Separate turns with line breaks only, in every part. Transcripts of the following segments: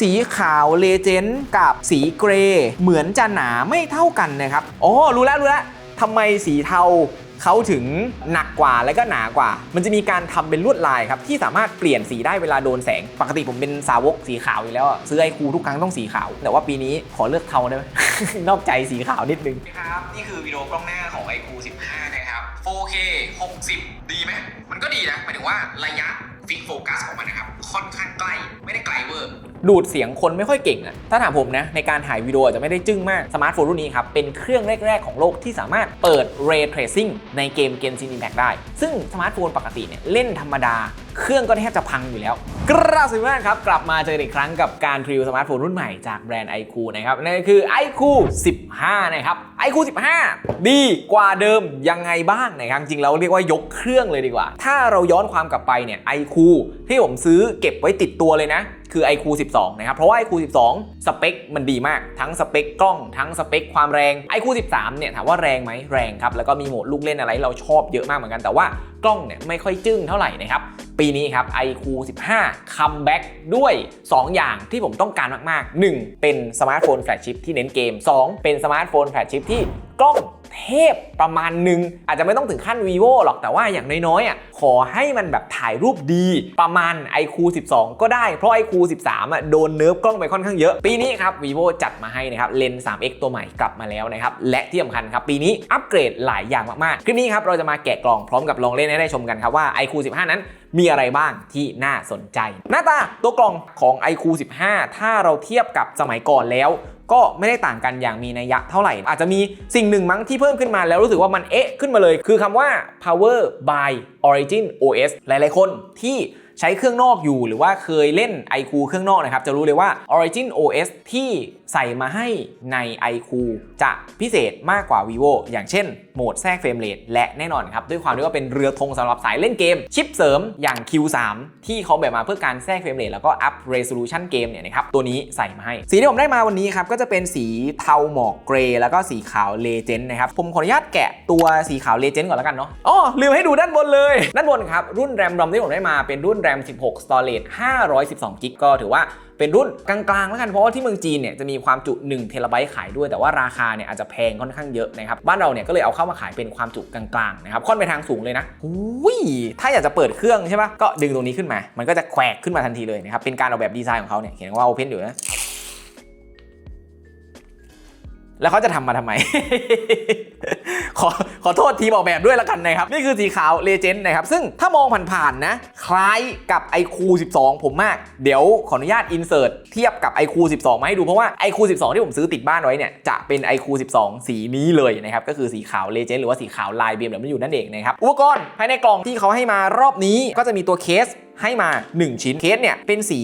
สีขาวเลเจนด์กับสีเกรย์เหมือนจะหนาไม่เท่ากันนะครับอ๋อรู้แล้วรู้แล้วทำไมสีเทาเขาถึงหนักกว่าและก็หนากว่า มันจะมีการทำเป็นลวดลายครับที่สามารถเปลี่ยนสีได้เวลาโดนแสง ปกติผมเป็นสาวกสีขาวอยู่แล้วซื้อไอคูทุกครั้งต้องสีขาว แต่ว่าปีนี้ขอเลือกเทาได้ไหมนอกใจสีขาวนิดนึง
ครับนี่คือวิดีโอกล้องหน้าของ iQOO 15 นะครับ 4K 60 ดีไหมมันก็ดีนะหมายถึงว่าระยะฟิกโฟกัสของมันนะครับค่อนข้างใกล้ไม่ได้ไกลเวอร์
ดูดเสียงคนไม่ค่อยเก่งอะถ้าถามผมนะ ในการถ่ายวิดีโออาจจะไม่ได้จึ้งมาก สมาร์ทโฟนรุ่นนี้ครับ เป็นเครื่องแรก ๆ ของโลกที่สามารถเปิด Ray Tracing ในเกม Genshin Impact ได้ ซึ่งสมาร์ทโฟนปกติเนี่ยเล่นธรรมดา เครื่องก็แทบจะพังอยู่แล้ว กราบสวัสดีมากครับ กลับมาเจอกันอีกครั้งกับการรีวิวสมาร์ทโฟนรุ่นใหม่จากแบรนด์ iQOO นะครับนั่นคือ iQOO 15 นะครับ iQOO 15 ดีกว่าเดิมยังไงบ้างนะครับจริงๆแล้วเรียกว่ายกเครื่องเลยดีกว่า ถ้าเราย้อนความกลับไปเนี่ย iQOO ที่ผมซื้อเก็บไว้ติดตัวเลยนะ คือ iQOO 12 นะครับ เพราะว่า iQOO 12 สเปคมันดีมาก ทั้งสเปคกล้องทั้งสเปคความแรง iQOO 13 เนี่ยถามว่าแรงไหมแรงครับ แล้วก็มีโหมดลูกเล่นอะไรเราชอบเยอะมากเหมือนกัน แต่ว่ากล้องเนี่ยไม่ค่อยจึ้งเท่าไหร่นะครับ ปีนี้ครับ iQOO 15 คัมแบ็กด้วย 2 อย่างที่ผมต้องการมากๆ 1. เป็นสมาร์ทโฟนแฟลชชิพที่เน้นเกม 2. เป็นสมาร์ทโฟนแฟลชชิพที่กล้อง เทพประมาณหนึ่งอาจจะไม่ต้องถึงขั้น vivo หรอกแต่ว่าอย่างน้อยๆอะขอให้มันแบบถ่ายรูปดี ประมาณ iQ 12 ก็ได้เพราะ iQ 13อะโดนเนิร์ฟกล้องไปค่อนข้างเยอะ ปีนี้ครับ vivo จัดมาให้นะครับเลนส์ 3x ตัวใหม่กลับมาแล้วนะครับและที่สำคัญครับปีนี้อัปเกรดหลายอย่างมากๆคลิปนี้ครับเราจะมาแกะกล่องพร้อมกับลองเล่นให้ได้ชมกันครับว่า iQ 15 นั้นมีอะไรบ้างที่น่าสนใจ หน้าตาตัวกล่องของ iQ 15 ถ้าเราเทียบกับสมัยก่อนแล้ว ก็ไม่ได้ต่างกันอย่างมีนัยยะเท่าไหร่ อาจจะมีสิ่งหนึ่งมั้งที่เพิ่มขึ้นมาแล้วรู้สึกว่ามันเอ๊ะขึ้นมาเลย คือคำว่า power by origin os หลายๆคนที่ใช้เครื่องนอกอยู่หรือว่าเคยเล่น iQ เครื่องนอกนะครับ จะรู้เลยว่า origin os ที่ใส่มาให้ใน iQ จะพิเศษมากกว่า vivo อย่างเช่น โหมดแทรกเฟรมเรทและแน่นอนครับ ด้วยความที่ว่าเป็นเรือธงสำหรับสายเล่นเกม ชิปเสริมอย่าง Q3 ที่เขาแบบมาเพื่อการแทรกเฟรมเรทแล้วก็อัพ resolution เกมเนี่ยนะครับตัวนี้ใส่มาให้ สีที่ผมได้มาวันนี้ครับก็จะเป็นสีเทาหมอกเกรย์แล้วก็สีขาวเลเจนด์นะครับผมขออนุญาตแกะตัวสีขาวเลเจนด์ก่อนแล้วกันเนาะอ๋อลืมให้ดูด้านบนเลย ด้านบนครับรุ่นแรมรอมที่ผมได้มาเป็นรุ่นแรม 16 storage 512 g b ก็ถือว่าเป็นรุ่นกลางๆแล้วกันเพราะว่าที่เมืองจีนเนี่ยจะมีความจุ1เทราไบต์ขายด้วย แต่ว่าราคาเนี่ยอาจจะแพงค่อนข้างเยอะนะครับบ้านเราเนี่ยก็เลยเอาเข้ามาขายเป็นความจุกลางๆนะครับค่อนไปทางสูงเลยนะอุ้ยถ้าอยากจะเปิดเครื่องใช่ปะก็ดึงตรงนี้ขึ้นมา มันก็จะแควกขึ้นมาทันทีเลยนะครับเป็นการออกแบบดีไซน์ของเขาเนี่ยเขียนว่า Open อยู่นะ แล้วเขาจะทำมาทำไม ขอขอโทษทีมออกแบบด้วยละกันนะครับ นี่คือสีขาวเลเจนด์นะครับ ซึ่งถ้ามองผ่านๆนะ คล้ายกับ iQOO 12 ผมมาก เดี๋ยวขออนุญาตอินเสิร์ตเทียบกับ iQOO 12 มาให้ดู เพราะว่า iQOO 12 ที่ผมซื้อติดบ้านไว้เนี่ย จะเป็น iQOO 12 สีนี้เลยนะครับ ก็คือสีขาวเลเจนด์หรือว่าสีขาวลาย BMW นั่นเองนะครับ อุปกรณ์ภายในกล่องที่เขาให้มารอบนี้ก็จะมีตัวเคส ให้มา 1 ชิ้นเคสเนี่ยเป็นสี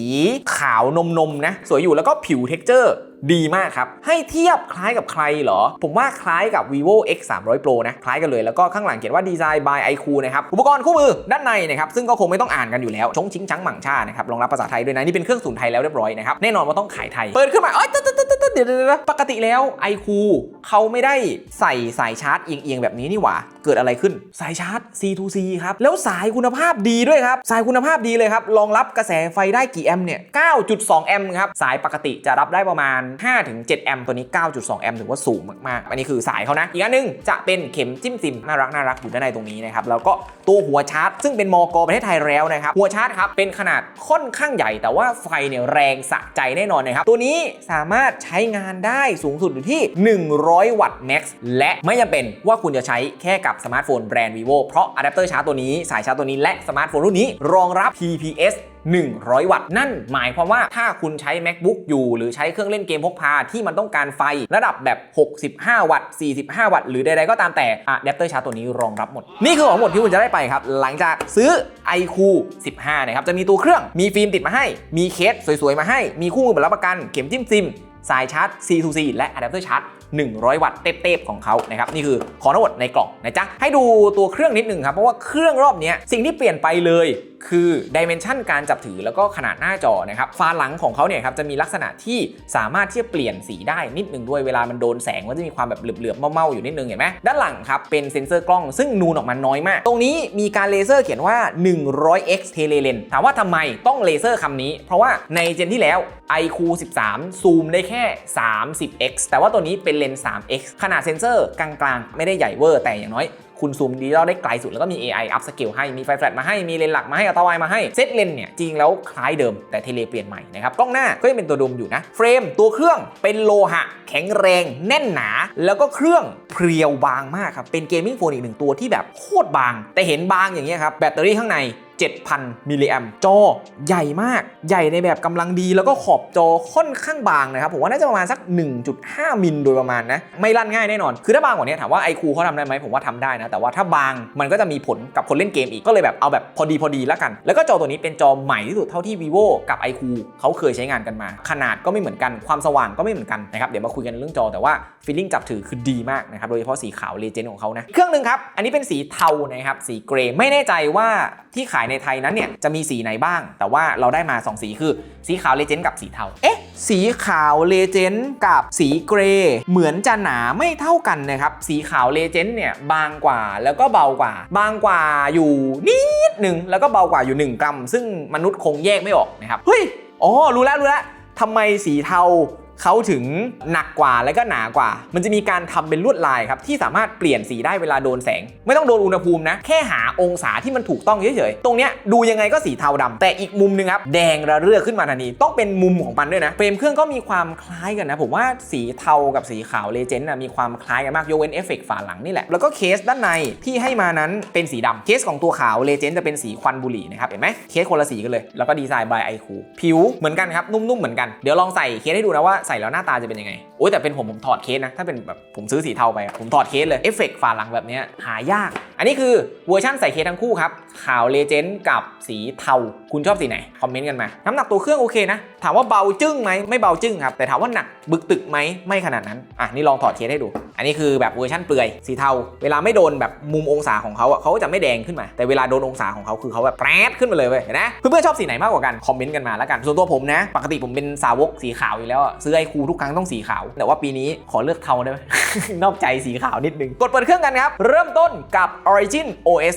ขาวนมนมนะ สวยอยู่แล้วก็ผิวเท็กเจอร์ดีมากครับ ให้เทียบคล้ายกับใครเหรอ ผมว่าคล้ายกับ vivo x 3 0 0 pro นะ คล้ายกันเลย แล้วก็ข้างหลังเขียนว่าดีไซน์ by iQOO นะครับ อุปกรณ์คู่มือด้านในนะครับ ซึ่งก็คงไม่ต้องอ่านกันอยู่แล้ว ชงชิงชังหมั่งชานะครับ รองรับภาษาไทยด้วยนะ นี่เป็นเครื่องศูนไทยแล้วเรียบร้อยนะครับ แน่นอนว่าต้องขายไทย เปิดขึ้นมาเอ้ยตึ เดี๋ยวปกติแล้ว iQOO เขาไม่ได้ใส่สายชาร์จเอียงๆแบบนี้นี่หว่า เกิดอะไรขึ้นสายชาร์จ C2C ครับ แล้วสายคุณภาพดีด้วยครับ สายคุณภาพดีเลยครับรองรับกระแสไฟได้กี่แอมป์เนี่ย 9.2 แอมป์ครับ สายปกติจะรับได้ประมาณ 5-7 แอมป์ตัวนี้ 9.2 แอมป์ถือว่าสูงมากๆ อันนี้คือสายเขานะ อีกอันหนึงจะเป็นเข็มจิ้มซิมน่ารักน่ารักอยู่ด้านในตรงนี้นะครับแล้วก็ตัวหัวชาร์จ ซึ่งเป็นมกประเทศไทยแล้วนะครับหัวชาร์จครับเป็นขนาดค่อนข้างใหญ่ แต่ว่าไฟเนี่ยแรงสะใจแน่นอนนะครับตัวนี้สามารถใช้งานได้สูงสุดอยู่ที่ 100 วัตต์แม็กซ์และไม่จำเป็นว่าคุณจะใช้แค่กับสมาร์ทโฟนแบรนด์ vivo เพราะอะแดปเตอร์ชาร์จตัวนี้สายชาร์จตัวนี้และสมาร์ทโฟนรุ่นนี้รองรับ TPS 100 วัตต์ นั่นหมายความว่าถ้าคุณใช้ macbook อยู่ หรือใช้เครื่องเล่นเกมพกพาที่มันต้องการไฟระดับแบบ 65 วัตต์ 45 วัตต์ หรือใดๆก็ตามแต่อะแดปเตอร์ชาร์จตัวนี้รองรับหมด นี่คือของหมดที่คุณจะได้ไปครับ หลังจากซื้อ iQ 15 นะครับ จะมีตัวเครื่อง มีฟิล์มติดมาให้ มีเคสสวยๆ มาให้ มีคู่มือรับประกัน เข็มจิ้มซิม สายชาร์จ C2C และอะแดปเตอร์ชาร์จ 100 วัตต์เต็บๆของเขานะครับนี่คือของทั้งหมดในกล่องนะจ๊ะให้ดูตัวเครื่องนิดนึงครับเพราะว่าเครื่องรอบนี้สิ่งที่เปลี่ยนไปเลยคือดิเมนชันการจับถือแล้วก็ขนาดหน้าจอนะครับฝาหลังของเขาเนี่ยครับจะมีลักษณะที่สามารถที่จะเปลี่ยนสีได้นิดนึงด้วยเวลามันโดนแสงมันจะมีความแบบเหลือบๆเมาๆอยู่นิดนึงเห็นไหมด้านหลังครับเป็นเซ็นเซอร์กล้องซึ่งนูนออกมาน้อยมาก ตรงนี้มีการเลเซอร์เขียนว่า 100x telelens ถามว่าทำไมต้องเลเซอร์คำนี้ เพราะว่าในเจนที่แล้ว iQ 13 ซูมได้แค่ 30x แต่ว่าตัวนี้เป็นเลนส์ 3x ขนาดเซ็นเซอร์กลางๆ ไม่ได้ใหญ่เวอร์แต่อย่างน้อยคุณซูมดิจิตอลได้ไกลสุดแล้วก็มี AI up scale ให้มีไฟแฟลชมาให้มีเลนส์หลักมาให้อัลตราไวมาให้เซตเลนส์เนี่ยจริงแล้วคล้ายเดิมแต่เทเลเปลี่ยนใหม่นะครับกล้องหน้าก็ยังเป็นตัวเดมอยู่นะเฟรมตัวเครื่องเป็นโลหะ แข็งแรง แน่นหนา แล้วก็เครื่องเพรียวบางมากครับเป็นเกมมิ่งโฟนอีกหนึ่งตัวที่แบบโคตรบาง แต่เห็นบางอย่างเงี้ยครับแบตเตอรี่ข้างใน 7,000 มิลลิแอมจอใหญ่มาก ใหญ่ในแบบกำลังดี แล้วก็ขอบจอค่อนข้างบางนะครับ ผมว่าน่าจะประมาณสัก 1.5 มิลโดยประมาณนะ ไม่ลั่นง่ายแน่นอน คือถ้าบางกว่านี้ถามว่าไอคูเขาทำได้ไหมผมว่าทำได้นะ แต่ว่าถ้าบางมันก็จะมีผลกับคนเล่นเกมอีก ก็เลยแบบเอาแบบพอดีพอดีแล้วกัน แล้วก็จอตัวนี้เป็นจอใหม่ที่สุดเท่าที่ vivo กับ iQ เขาเคยใช้งานกันมา ขนาดก็ไม่เหมือนกัน ความสว่างก็ไม่เหมือนกันนะครับ เดี๋ยวมาคุยกันเรื่องจอแต่ว่าฟีลลิ่งจับถือคือดีมากนะครับ โดยเฉพาะสีขาวเลเจนด์ของเขานะ เครื่องหนึ่งครับ อันนี้เป็นสีเทานะครับ สีเกรย์ ไม่แน่ใจว่าที่ขายในในไทยนั้นเนี่ยจะมีสีไหนบ้าง แต่ว่าเราได้มา 2 สีคือสีขาวเลเจนด์กับสีเทา เอ๊ะ สีขาวเลเจนด์กับสีเกรย์เหมือนจะหนาไม่เท่ากันนะครับ สีขาวเลเจนด์เนี่ยบางกว่าแล้วก็เบากว่า บางกว่าอยู่นิดหนึ่งแล้วก็เบากว่าอยู่ 1 กรัม ซึ่งมนุษย์คงแยกไม่ออกนะครับ เฮ้ย อ๋อ รู้แล้วรู้แล้วทำไมสีเทา เขาถึงหนักกว่าและก็หนากว่า มันจะมีการทำเป็นลวดลายครับที่สามารถเปลี่ยนสีได้เวลาโดนแสง ไม่ต้องโดนอุณหภูมินะ แค่หาองศาที่มันถูกต้องเฉยๆ ตรงเนี้ยดูยังไงก็สีเทาดำแต่อีกมุมหนึงครับแดงระเรื่อขึ้นมาทันทีต้องเป็นมุมของมันด้วยนะเฟรมเครื่องก็มีความคล้ายกันนะผมว่าสีเทากับสีขาวเลเจนด์มีความคล้ายกันมากยกเว้นเอฟเฟกต์ฝาหลังนี่แหละแล้วก็เคสด้านในที่ให้มานั้นเป็นสีดำเคสของตัวขาวเลเจนด์จะเป็นสีควันบุหรี่นะครับเห็นไหมเคสคนละสีกันเลยแล้วก็ดีไซน์บายไอคูผิวเหมือนกันครับนุ่มๆเหมือนกันเดี๋ยวลองใส่เคสให้ดูนะว่าใส่แล้วหน้าตาจะเป็นยังไง โอ้ยแต่เป็นผมผมถอดเคสนะ ถ้าเป็นแบบผมซื้อสีเทาไป ผมถอดเคสเลย เอฟเฟกฝาหลังแบบนี้หายาก อันนี้คือเวอร์ชันใส่เคสทั้งคู่ครับ ขาวเลเจนด์กับสีเทา คุณชอบสีไหน คอมเมนต์กันมา น้ำหนักตัวเครื่องโอเคนะ ถามว่าเบาจึ้งไหมไม่เบาจึ้งครับ แต่ถามว่าหนักบึกตึกไหมไม่ขนาดนั้น อะนี่ลองถอดเคสให้ดู อันนี้คือแบบเวอร์ชันเปลือยสีเทา เวลาไม่โดนแบบมุมองศาของเขาอะเขาก็จะไม่แดงขึ้นมา แต่เวลาโดนองศาของเขาคือเขาแบบแปรดขึ้นมาเลยเว้ยเห็นไหมเพื่อนๆชอบสีไหนมากกว่ากันคอมเมนต์กันมาแล้วกันส่วนตัวผมนะ ปกติผมเป็นสาวกสีขาวอยู่แล้วซื้อไอคูทุกครั้งต้องสีขาว แต่ว่าปีนี้ขอเลือกเทาได้ไหมนอกใจสีขาวนิดนึงกดเปิดเครื่องกันครับเริ่มต้นกับ Origin OS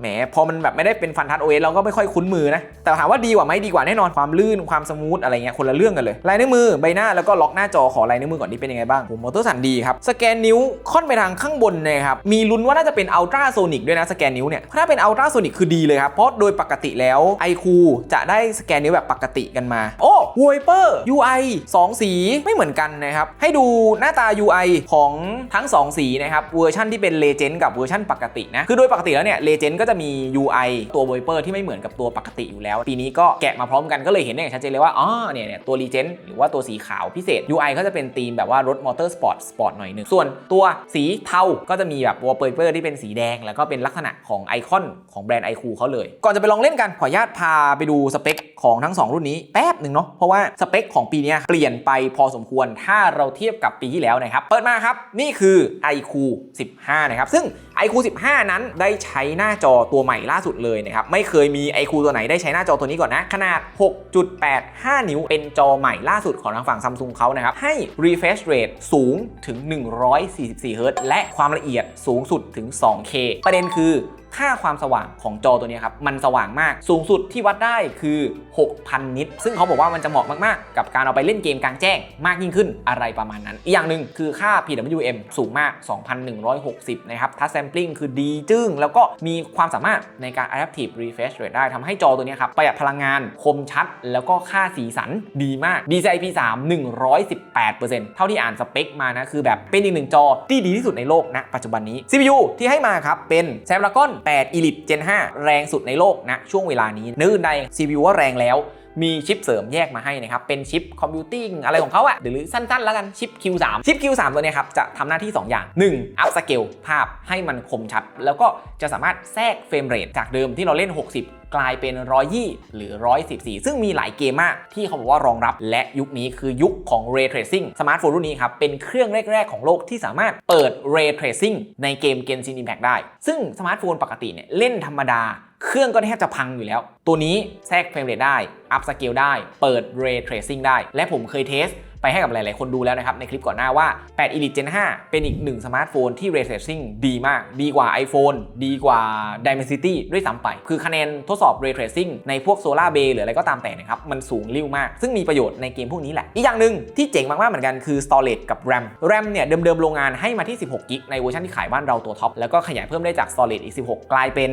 แหมพอมันแบบไม่ได้เป็นฟันทัชโอเอเราก็ไม่ค่อยคุ้นมือนะ แต่ถามว่าดีกว่าไหมดีกว่าแน่นอนความลื่นความสมูทอะไรเงี้ยคนละเรื่องกันเลยลายนิ้วมือใบหน้าแล้วก็ล็อกหน้าจอขอลายนิ้วมือก่อนนี่เป็นยังไงบ้างผมมอเตอร์สันดีครับสแกนนิ้วค่อนไปทางข้างบนนะครับมีลุ้นว่าน่าจะเป็นอัลตราโซนิกด้วยนะสแกนนิ้วเนี่ยถ้าเป็นอัลตราโซนิกคือดีเลยครับเพราะโดยปกติแล้วไอคูจะได้สแกนนิ้วแบบปกติกันมาโอ้วอเปอร์ UI 2 สีไม่เหมือนกันนะครับให้ดูหน้าตา UI ของทั้ง 2 สีนะครับเวอร์ชันที่เป็น Legend กับเวอร์ชันปกตินะคือโดยปกติแล้วเนี่ย Legend ก็จะมี UI ตัว Viper ที่ไม่เหมือนกับตัวปกติอยู่แล้ว ปีนี้ก็แกะมาพร้อมกันก็เลยเห็นได้อย่างชัดเจนเลยว่าอ๋อเนี่ยเนี่ยตัว Legend หรือว่าตัวสีขาวพิเศษ UI ก็จะเป็นธีมแบบว่ารถมอเตอร์สปอร์ตสปอร์ตหน่อยหนึงส่วนตัวสีเทาก็จะมีแบบ Wallpaper ที่เป็นสีแดง แล้วก็เป็นลักษณะของไอคอนของแบรนด์ไอคูเขาเลย ก่อนจะไปลองเล่นกันขออนุญาตพาไปดูสเปคของทั้ง 2 รุ่นนี้แป๊บหนึ่งเนาะเพราะว่าสเปคของปีนี้เปลี่ยนไปพอสมควรถ้าเราเทียบกับปีที่แล้วนะครับเปิดมาครับนี่คือ iQ 15 นะครับซึ่ง iQ 15 นั้นได้ใช้หน้าจอตัวใหม่ล่าสุดเลยนะครับ ไม่เคยมี iQ ตัวไหนได้ใช้หน้าจอตัวนี้ก่อนนะ ขนาด 6.85 นิ้ว เป็นจอใหม่ล่าสุดของทางฝั่งซัมซุงเขานะครับ ให้ refresh rate สูงถึง 144เฮิรตและความละเอียดสูงสุดถึง 2K ประเด็นคือ ค่าความสว่างของจอตัวนี้ครับ มันสว่างมากสูงสุดที่วัดได้คือ 6,000 นิตซึ่งเขาบอกว่ามันจะเหมาะมากๆ กับการเอาไปเล่นเกมกลางแจ้งมากยิ่งขึ้นอะไรประมาณนั้น อีกอย่างหนึ่งคือค่า PWM สูงมาก 2,160 นะครับทัชแซมปลิ้งคือดีจึ้ง แล้วก็มีความสามารถในการ adaptive refresh rate ได้ทำให้จอตัวนี้ครับ ประหยัดพลังงานคมชัด แล้วก็ค่าสีสันดีมาก DCI P3 118%เท่าที่อ่านสเปคมานะคือแบบเป็นอีกหนึ่งจอที่ดีที่สุดในโลกนะปัจจุบันนี้ CPU ที่ให้มาครับเป็น Snapdragon 8 Elite Gen 5 แรงสุดในโลกนะช่วงเวลานี้นึกอื่นใน CPU ว่าแรงแล้ว มีชิปเสริมแยกมาให้นะครับ เป็นชิปคอมพิวติ้งอะไรของเขาอะหรือสั้นๆ แล้วกันชิป Q3 ชิป Q3 ตัวเนี้ยครับ จะทำหน้าที่ 2 อย่าง 1. อัพสเกลภาพให้มันคมชัด แล้วก็จะสามารถแทรกเฟรมเรทจากเดิมที่เราเล่น 60 กลายเป็น 120 หรือ 114 ซึ่งมีหลายเกมมากที่เขาบอกว่ารองรับและยุคนี้คือยุคของ Ray Tracing สมาร์ทโฟนรุ่นนี้ครับ เป็นเครื่องแรก ๆ ของโลกที่สามารถเปิด Ray Tracing ในเกม Genshin Impact ได้ ซึ่งสมาร์ทโฟนปกติเนี่ยเล่นธรรมดาเครื่องก็แทบจะพังอยู่แล้ว ตัวนี้แทรกเฟรมเรทได้ อัพสเกลได้ เปิด Ray Tracing ได้ และผมเคยเทส ไปให้กับหลาย ๆ คนดูแล้วนะครับในคลิปก่อนหน้าว่า 8 Elite Gen 5 เป็นอีกหนึ่งสมาร์ทโฟนที่ Ray Tracing ดีมาก ดีกว่า iPhone ดีกว่า Dimensity ด้วยซ้ำไป คือคะแนนทดสอบ Ray Tracing ในพวก Solar Bay หรืออะไรก็ตามแต่นะครับมันสูงริ่วมาก ซึ่งมีประโยชน์ในเกมพวกนี้แหละ อีกอย่างหนึ่งที่เจ๋งมาก ๆ เหมือนกันคือ Storage กับ RAM RAM เนี่ยเดิม ๆ โรงงานให้มาที่ 16กิกในเวอร์ชันที่ขายบ้านเราตัวท็อปแล้วก็ขยายเพิ่มได้จาก Storage อีก 16 กลายเป็น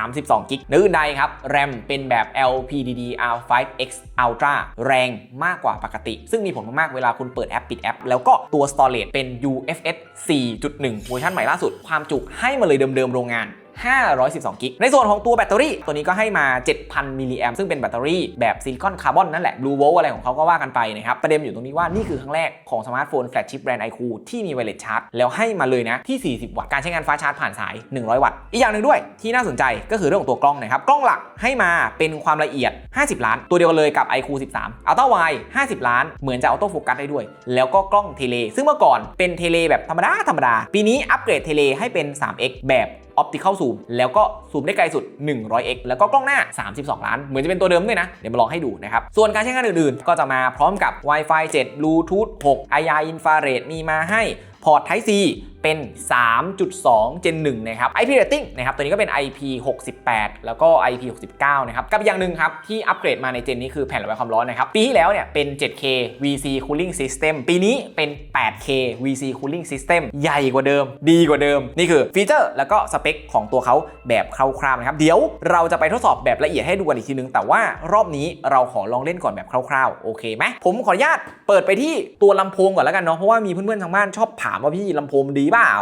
32กิกเนื้ออื่นใดครับ RAM เป็นแบบ LPDDR5X Ultra แรงมากกว่าปกติ ซึ่งมีผลมากเวลาคุณเปิดแอปปิดแอป แล้วก็ตัว Storage เป็น UFS 4.1 เวอร์ชันใหม่ล่าสุด ความจุให้มาเลยเดิมๆโรงงาน 512 กิก ในส่วนของตัวแบตเตอรี่ ตัวนี้ก็ให้มา 7,000 มิลลิแอมซึ่งเป็นแบตเตอรี่แบบซิลิคอนคาร์บอนนั่นแหละ Blue Volt อะไรของเขาก็ว่ากันไปนะครับ ประเด็นอยู่ตรงนี้ว่านี่คือครั้งแรกของสมาร์ทโฟนแฟลชชิปแบรนด์ iQOO ที่มีไวเลสชาร์จแล้วให้มาเลยนะที่ 40 วัตต์ การใช้งานฟ้าชาร์จผ่านสาย 100 วัตต์ อีกอย่างหนึ่งด้วยที่น่าสนใจก็คือเรื่องของตัวกล้องนะครับ กล้องหลักให้มาเป็นความละเอียด 50 ล้าน ตัวเดียวเลยกับ iQOO 13 Ultra Wide 50 ล้าน เหมือนจะออโต้โฟกัสได้ด้วย แล้วก็กล้องเทเล ซึ่งเมื่อก่อนเป็นเทเลแบบธรรมดาธรรมดา ปีนี้อัปเกรดเทเลให้เป็น 3x แบบ ออปติค l ลซูมแล้วก็ซูมได้ไกลสุด 100x แล้วก็กล้องหน้า 32 ล้าน เหมือนจะเป็นตัวเดิมด้วยนะ เดี๋ยวมาลองให้ดูนะครับ ส่วนการใช้งานอื่นๆ ก็จะมาพร้อมกับ Wi-Fi 7 Bluetooth 6 IR Infrared มีมาให้ พอร์ต Type C เป็น 3.2 Gen 1 นะครับ IP rating นะครับ ตัวนี้ก็เป็น IP 68 แล้วก็ IP 69 นะครับ กับอย่างหนึ่งครับ ที่อัปเกรดมาในเจนนี้คือแผ่นระบายความร้อนนะครับ ปีที่แล้วเนี่ยเป็น 7K VC Cooling System ปีนี้เป็น 8K VC Cooling System ใหญ่กว่าเดิม ดีกว่าเดิม นี่คือฟีเจอร์แล้วก็สเปคของตัวเขาแบบคร่าวๆนะครับ เดี๋ยวเราจะไปทดสอบแบบละเอียดให้ดูกันอีกทีนึง แต่ว่ารอบนี้เราขอลองเล่นก่อนแบบคร่าวๆ โอเคไหมผมขออนุญาตเปิดไปที่ตัวลำโพงก่อนแล้วกันเนาะ เพราะว่ามีเพื่อนๆทางบ้านชอบถามว่าพี่ลำโพงดีเปล่า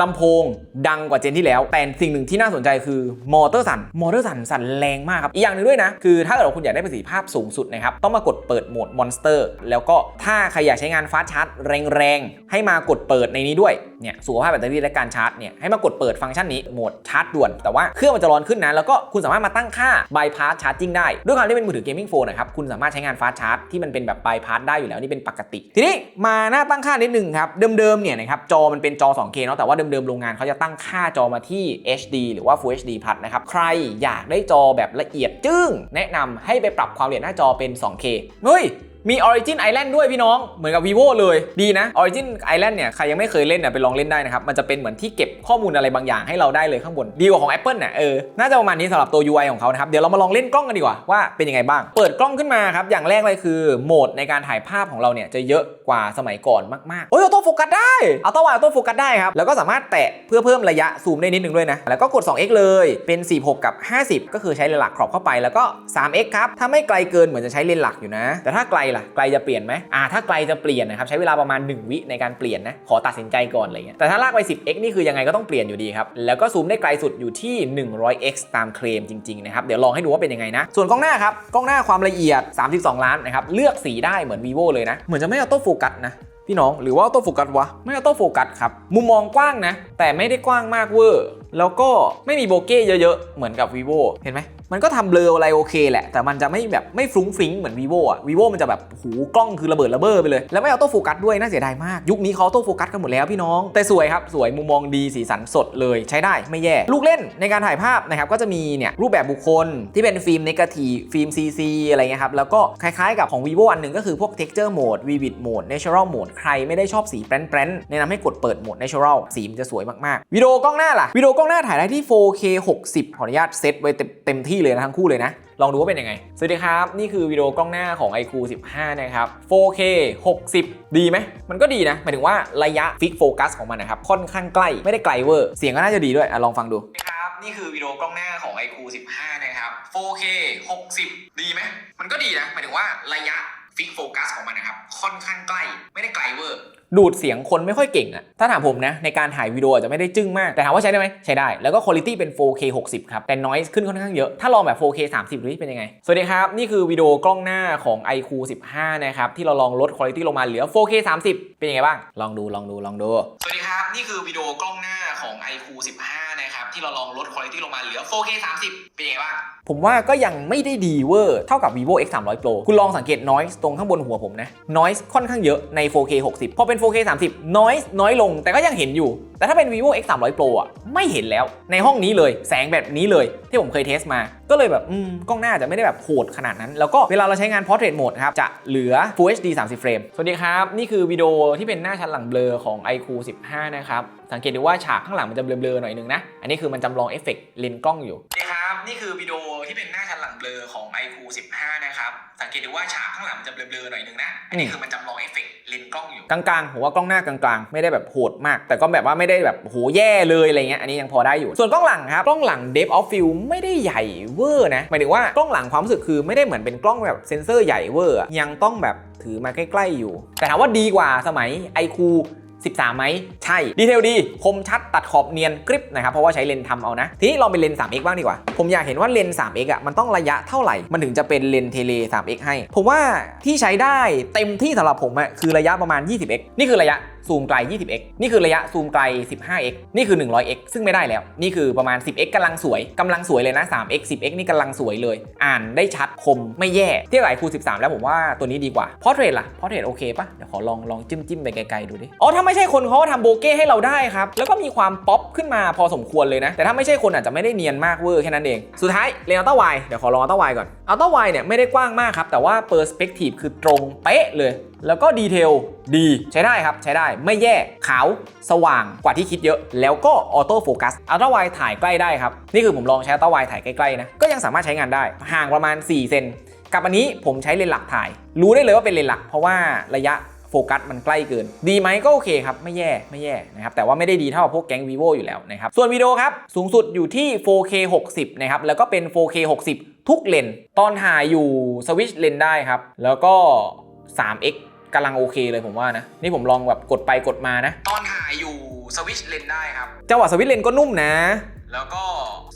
ลำโพงดังกว่าเจนที่แล้ว แต่สิ่งหนึ่งที่น่าสนใจคือมอเตอร์สั่น มอเตอร์สั่นสั่นแรงมากครับ อีกอย่างหนึ่งด้วยนะ คือถ้าเกิดว่าคุณอยากได้ประสิทธิภาพสูงสุดนะครับ ต้องมากดเปิดโหมดมอนสเตอร์ แล้วก็ถ้าใครอยากใช้งานฟาสชาร์จแรงๆ ให้มากดเปิดในนี้ด้วย เนี่ยสุขภาพแบตเตอรี่และการชาร์จเนี่ยให้มากดเปิดฟังก์ชันนี้โหมดชาร์จด่วน แต่ว่าเครื่องมันจะร้อนขึ้นนะ แล้วก็คุณสามารถมาตั้งค่าบายพาสชาร์จิ่งได้ ด้วยความที่เป็นมือถือเกมมิ่งโฟนนะครับ คุณสามารถใช้งานฟาสชาร์จที่มันเป็นแบบบายพาสได้อยู่แล้วนี่เป็นปกติ ทีนี้มาหน้าตั้งค่านิดนึงครับ เดิมๆ เนี่ยนะครับจอมันเป็นจอ 2K เนาะแต่ว่าเดิมๆโรงงานเขาจะตั้งค่าจอมาที่ HD หรือว่า Full HD Plus นะครับใครอยากได้จอแบบละเอียดจึ้ง แนะนำให้ไปปรับความละเอียดหน้าจอเป็น 2K เฮ้ย มี Origin Island ด้วยพี่น้องเหมือนกับ vivo เลยดีนะ Origin Island เนี่ยใครยังไม่เคยเล่นเนี่ยไปลองเล่นได้นะครับมันจะเป็นเหมือนที่เก็บข้อมูลอะไรบางอย่างให้เราได้เลยข้างบนดีกว่าของ Apple น่ะเออน่าจะประมาณนี้สำหรับตัว UI ของเขานะครับเดี๋ยวเรามาลองเล่นกล้องกันดีกว่าว่าเป็นยังไงบ้าง เปิดกล้องขึ้นมาครับอย่างแรกเลยคือโหมดในการถ่ายภาพของเราเนี่ยจะเยอะกว่าสมัยก่อนมากๆโอ้ยออโต้โฟกัสได้ออโต้วายออโต้โฟกัสได้ครับแล้วก็สามารถแตะเพื่อเพิ่มระยะซูมได้นิดนึงด้วยนะแล้วก็กด 2x เลยเป็น 46 กับ 50 ก็คือใช้เลนส์หลักครอบเข้าไป แล้วก็ 3x ครับถ้าไม่ไกลเกินเหมือนจะใช้เลนหลักอยู่นะ แต่ถ้าไกลล่ะไกลจะเปลี่ยนไหมอ่าถ้าไกลจะเปลี่ยนนะครับใช้เวลาประมาณ 1 วิในการเปลี่ยนนะขอตัดสินใจก่อนอะไรเงี้ยแต่ถ้าลากไป 10x นี่คือยังไงก็ต้องเปลี่ยนอยู่ดีครับแล้วก็ซูมได้ไกลสุดอยู่ที่ 100x ตามเคลมจริงๆนะครับเดี๋ยวลองให้ดูว่าเป็นยังไงนะส่วนกล้องหน้าครับกล้องหน้าความละเอียด 32 ล้านนะครับเลือกสีได้เหมือน vivo เลยนะเหมือนจะไม่ออโต้โฟกัสนะพี่น้องหรือว่าออโต้โฟกัสวะไม่ออโต้โฟกัสครับมุมมองกว้างนะแต่ไม่ได้กว้างมากเวอร์แล้วก็ไม่มีโบเก้เยอะๆเหมือนกับ vivo เห็นไหมมันก็ทำเบลออะไรโอเคแหละ แต่มันจะไม่แบบไม่ฟรุ้งฟริ้งเหมือน vivo อะ vivo มันจะแบบหูกล้องคือระเบิดระเบ้อไปเลย แล้วไม่ออโต้โฟกัสด้วยน่าเสียดายมาก ยุคนี้เขาออโต้โฟกัสกันหมดแล้วพี่น้อง แต่สวยครับ สวยมุมมองดีสีสันสดเลยใช้ได้ไม่แย่ ลูกเล่นในการถ่ายภาพนะครับก็จะมีเนี่ยรูปแบบบุคคลที่เป็นฟิล์มเนกาทีฟฟิล์ม CC อะไรเงี้ยครับแล้วก็คล้ายๆ กับของ vivo อันหนึ่งก็คือพวก texture mode vivid mode natural mode ใครไม่ได้ชอบสีแปรนๆแนะนำให้กดเปิดโหมด natural สีมันจะสวยมากๆวิดีโอกล้องหน้าล่ะวิดีโอกล้องหน้าถ่ายได้ที่ 4K 60ขออนุญาตเซตไว้เต็มที่เลยนะทั้งคู่เลยนะ ลองดูว่าเป็นยังไง สวัสดีครับ นี่คือวิดีโอกล้องหน้าของ iQOO 15 นะครับ 4K 60 ดีไหม มันก็ดีนะ หมายถึงว่าระยะฟิกโฟกัสของมันนะครับ ค่อนข้างใกล้ ไม่ได้ไกลเวอร์ เสียงก็น่าจะดีด้วยอลองฟังดู
ครับ นี่คือวิดีโอกล้องหน้าของ iQOO 15 นะครับ 4K 60 ดีไหม มันก็ดีนะ หมายถึงว่าระยะฟิกโฟกัสของมันนะครับ ค่อนข้างใกล้ ไม่ได้ไกลเวอร์
ดูดเสียงคนไม่ค่อยเก่งอะถ้าถามผมนะ ในการถ่ายวิดีโออาจจะไม่ได้จึ้งมาก แต่ถามว่าใช้ได้ไหมใช้ได้ แล้วก็คุณภาพเป็น 4K 60 ครับ แต่ noise ขึ้นค่อนข้างเยอะ ถ้าลองแบบ 4K 30ดูนี่เป็นยังไง สวัสดีครับ นี่คือวิดีโอกล้องหน้าของ iQ 15 นะครับ ที่เราลองลดคุณภาพลงมาเหลือ 4K 30 เป็นยังไงบ้าง ลองดูลองดูลองดู
สวัสดีครับ นี่คือวิดีโอกล้องหน้าของ iQ 15 นะครับ ที่เราลองลดคุณภาพลงมาเหลือ 4K 30 เป็นยังไงบ้าง
ผมว่าก็ยังไม่ได้ดีเวอร์เท่ากับ vivo x 3 0 0 pro คุณลองสังเกต noise ตรงข้างบนหัวผมนะ noise ค่อนข้างเยอะใน 4K 60พอเป็น 4K 30 noise น้อยลงแต่ก็ยังเห็นอยู่ แต่ถ้าเป็น vivo x 3 0 0 pro อะไม่เห็นแล้วในห้องนี้เลย แสงแบบนี้เลยที่ผมเคยเทสมา ก็เลยแบบอืมกล้องหน้าจะไม่ได้แบบโหดขนาดนั้น แล้วก็เวลาเราใช้งาน portrait mode ครับ จะเหลือ full HD 30 เฟรมสวัสดีครับ นี่คือวิดีโอที่เป็นหน้าชั้นหลังเบลอของ iQ 15 นะครับ สังเกตดูว่าฉากข้างหลังมันจะเบลอๆหน่อยนึงนะ อันนี้คือมันจำลองเอฟเฟกต์เลนส์กล้องอยู่
นี่คือวิดีโอที่เป็นหน้าชั้นหลังเบลอของ iQ 15 นะครับ สังเกตดูว่าฉากข้างหลังมันจะเบลอๆหน่อยนึงนะ อันนี้คือมันจำลองเอฟเฟกต์เลนส์กล้องอยู่
กลางๆผมว่ากล้องหน้ากลางๆ ไม่ได้แบบโหดมาก แต่ก็แบบว่าไม่ได้แบบโหแย่เลยอะไรเงี้ย อันนี้ยังพอได้อยู่ ส่วนกล้องหลังครับ กล้องหลัง depth of field ไม่ได้ใหญ่เวอร์นะ หมายถึงว่ากล้องหลังความรู้สึกคือไม่ได้เหมือนเป็นกล้องแบบเซนเซอร์ใหญ่เวอร์อะยังต้องแบบถือมาใกล้ๆอยู่ แต่ถามว่าดีกว่าสมัย iQ 13 ไหมใช่ ดีเทลดี คมชัดตัดขอบเนียนกริบนะครับเพราะว่าใช้เลนส์ทำเอานะ ทีนี้ลองเป็นเลนส์ 3x บ้างดีกว่า ผมอยากเห็นว่าเลนส์ 3x อะมันต้องระยะเท่าไหร่ มันถึงจะเป็นเลนส์เทเล 3x ให้ ผมว่าที่ใช้ได้เต็มที่สำหรับผมอะคือระยะประมาณ 20x นี่คือระยะ ซูมไกล 20x นี่คือระยะซูมไกล 15x นี่คือ 100x ซึ่งไม่ได้แล้ว นี่คือประมาณ 10x กำลังสวยกำลังสวยเลยนะ 3x 10x นี่กำลังสวยเลย อ่านได้ชัดคมไม่แย่เทียบกับไอคู13 แล้วผมว่าตัวนี้ดีกว่าพอเทรดล่ะพอเทรดโอเคปะเดี๋ยวขอลองลองจิ้มจิ้มไปไกลๆดูดิอ๋อถ้าไม่ใช่คนเขาทำโบเก้ให้เราได้ครับแล้วก็มีความป๊อปขึ้นมาพอสมควรเลยนะแต่ถ้าไม่ใช่คนอาจจะไม่ได้เนียนมากเวอร์แค่นั้นเองสุดท้ายเลนอัลต้าไวเดี๋ยวขอลองอัลต้าไวก่อนอัลต้าไวเนี่ยไม่ได้กว้างมากครับแต่ว่าเปอร์สเปกทีฟคือตรงเป๊ะเลย แล้วก็ดีเทลดีใช้ได้ครับ ใช้ได้ไม่แย่ขาวสว่างกว่าที่คิดเยอะ แล้วก็ออโต้โฟกัสอัลตร้าไวถ่ายใกล้ได้ครับ นี่คือผมลองใช้อัลตร้าไวถ่ายใกล้ๆนะก็ยังสามารถใช้งานได้ ห่างประมาณ 4 เซนกับอันนี้ผมใช้เลนส์หลักถ่าย รู้ได้เลยว่าเป็นเลนส์หลัก เพราะว่าระยะโฟกัสมันใกล้เกิน ดีไหมก็โอเคครับ ไม่แย่ไม่แย่นะครับ แต่ว่าไม่ได้ดีเท่าพวกแก๊ง vivo อยู่แล้วนะครับ ส่วนวิดีโอครับ สูงสุดอยู่ที่ 4K 60 นะครับ แล้วก็เป็น 4K 60 ทุกเลนส์ตอนถ่ายอยู่สวิชเลนได้ครับ แล้วก็ 3x กำลังโอเคเลยผมว่านะ นี่ผมลองแบบกดไปกดมานะ
ตอนถ่ายอยู่สวิตช์เลนได้ครับ
จังหวะสวิตช์เลนก็นุ่มนะ
แล้วก็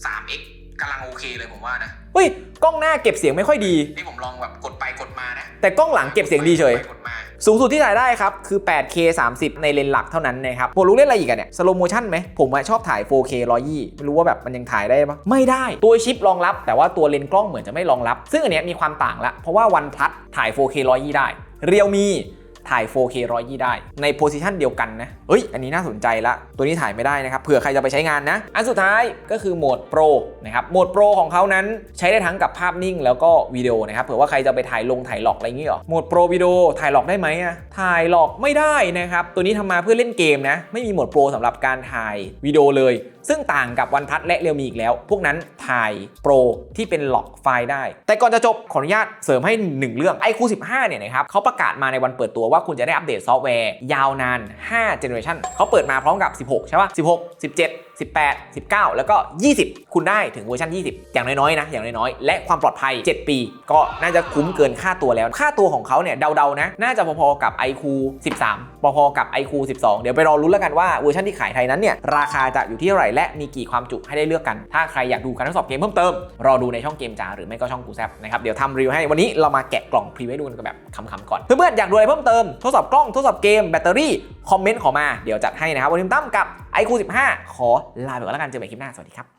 3x กำลังโอเคเลยผมว่านะ
เฮ้ย กล้องหน้าเก็บเสียงไม่ค่อยดี
นี่ผมลองแบบกดไปกดมานะ
แต่กล้องหลังเก็บเสียงดีเฉย
กไปกดมา
สูงสุดที่ถ่ายได้ครับ คือ 8K 30 ในเลนส์หลักเท่านั้นนะครับโหลูกเล่นอะไรอีกอะเนี่ย สโลโมชั่นไหม ผมอะชอบถ่าย 4K 120ไม่รู้ว่าแบบมันยังถ่ายได้ปะไม่ได้ ตัวชิปรองรับ แต่ว่าตัวเลนส์กล้องเหมือนจะไม่รองรับ ซึ่งอันเนี้ยมีความต่างละ เพราะว่า OnePlus ถ่าย 4K 120ได้ เรียวมีถ่าย 4K 120ได้ ในโพซิชันเดียวกันนะ เฮ้ย อันนี้น่าสนใจละ ตัวนี้ถ่ายไม่ได้นะครับ เผื่อใครจะไปใช้งานนะ อันสุดท้ายก็คือโหมดโปรนะครับ โหมดโปรของเขานั้นใช้ได้ทั้งกับภาพนิ่งแล้วก็วิดีโอนะครับ เผื่อว่าใครจะไปถ่ายลงถ่ายหลอกอะไรอย่างงี้เหรอ โหมดโปรวิดีโอถ่ายหลอกได้ไหมอะถ่ายหลอกไม่ได้นะครับ ตัวนี้ทำมาเพื่อเล่นเกมนะ ไม่มีโหมดโปรสำหรับการถ่ายวิดีโอเลย ซึ่งต่างกับวันพัทและเรียวมีอีกแล้ว พวกนั้นถ่ายโปรที่เป็นหลอกไฟล์ได้ แต่ก่อนจะจบขออนุญาตเสริมให้ 1 เรื่อง iQ 15 เนี่ยนะครับเขาประกาศมาในวันเปิดตัวว่าคุณจะได้อัปเดตซอฟต์แวร์ ยาวนาน 5 generation เขาเปิดมาพร้อมกับ 16 ใช่ป่ะ16 17 18 19 แล้วก็ 20 คุณได้ถึงเวอร์ชัน20 อย่างน้อยๆนะ อย่างน้อยๆ และความปลอดภัย 7 ปี ก็น่าจะคุ้มเกินค่าตัวแล้ว ค่าตัวของเขาเนี่ยเดาๆนะ น่าจะพอๆกับ iQ 13 พอๆกับ iQ 12 เดี๋ยวไปรอรุ้นแล้วกันว่าเวอร์ชันที่ขายไทยนั้นเนี่ยราคาจะอยู่ที่เท่าไหร่และมีกี่ความจุให้ได้เลือกกัน ถ้าใครอยากดูการทดสอบเกมเพิ่มเติม รอดูในช่องเกมจ๋าหรือไม่ก็ช่องกูแซบนะครับเดี๋ยวทำรีวิวให้วันนี้เรามาแกะกล่องพรีไว้ดูกันแบบคำๆก่อนเพื่อนๆอยากดูอะไรเพิ่มเติมทดสอบกล้องทดสอบเกมแบตเตอรี่คอมเมนต์ขอมาเดี๋ยวจัดให้นะครับวันนี้ตั้มกับ iQ 15 ขอลาไปก่อนแล้วกันเจอกันใหม่คลิปหน้าสวัสดีครับ